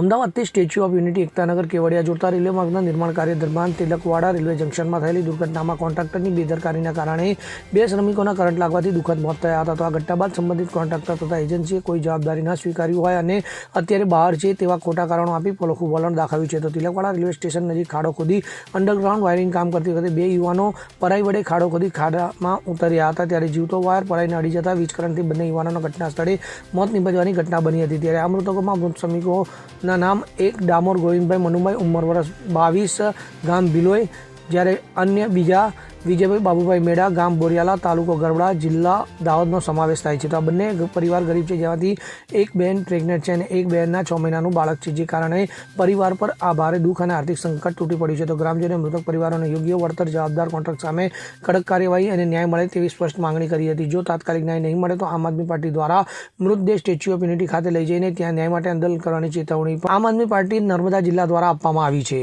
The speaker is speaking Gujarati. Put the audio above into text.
અમદાવાદથી statue of unity Ektanagar Kevadia જોડતા રેલવે માર્ગના નિર્માણ કાર્ય દરમિયાન તિલકવાડા રેલવે જંકશનમાં થયેલી દુર્ઘટનામાં કોન્ટ્રાક્ટરની બેદરકારીના કારણે બે શ્રમિકોના કરંટ લાગવાથી દુઃખદ મોત થયા હતા. તો આ ઘટના બાદ સંબંધિત કોન્ટ્રાક્ટર તથા એજન્સીએ કોઈ જવાબદારી ન સ્વીકાર્યું હોય અને અત્યારે બહાર છે તેવા ખોટા કારણો આપી પોલખું વલણ દાખવ્યું છે. તો તિલકવાડા રેલવે સ્ટેશન નજીક ખાડો ખોદી અંડરગ્રાઉન્ડ વાયરિંગ કામ કરતી વખતે બે યુવાનો પરાઈ વડે ખાડો ખોદી ખાડામાં ઉતર્યા હતા. ત્યારે જીવતો વાયર પરાઈને અડી જતા વીજ કરંટથી બંને યુવાનોના ઘટના સ્થળે મોત નિપજવાની ઘટના બની હતી. ત્યારે આ મૃતકોમાં મૃત શ્રમિકોના નામ એક ડામોર ગોવિંદભાઈ મનુભાઈ ઉંમર વર્ષ બાવીસ ગામ બિલોય જ્યારે અન્ય બીજા વિજયભાઈ બાબુભાઈ મેડા, ગામ બોરિયાલા તાલુકો ગરબડા, જિલ્લા દાહોદનો સમાવેશ થાય છે. તો આ બંને પરિવાર ગરીબ છે, જેમાંથી એક બહેન પ્રેગ્નેન્ટ છે અને એક બહેનના છ મહિનાનું બાળક છે, જે કારણે પરિવાર પર આ ભારે દુઃખ અને આર્થિક સંકટ તૂટી પડ્યું છે. તો ગ્રામજનોએ મૃતક પરિવારોને યોગ્ય વળતર, જવાબદાર કોન્ટ્રાક્ટ સામે કડક કાર્યવાહી અને ન્યાય મળે તેવી સ્પષ્ટ માંગણી કરી હતી. જો તાત્કાલિક ન્યાય નહીં મળે તો આમ આદમી પાર્ટી દ્વારા મૃતદેહ સ્ટેચ્યુ ઓફ યુનિટી ખાતે લઈ જઈને ત્યાં ન્યાય માટે આંદોલન કરવાની ચેતવણી આમ આદમી પાર્ટી નર્મદા જિલ્લા દ્વારા આપવામાં આવી છે.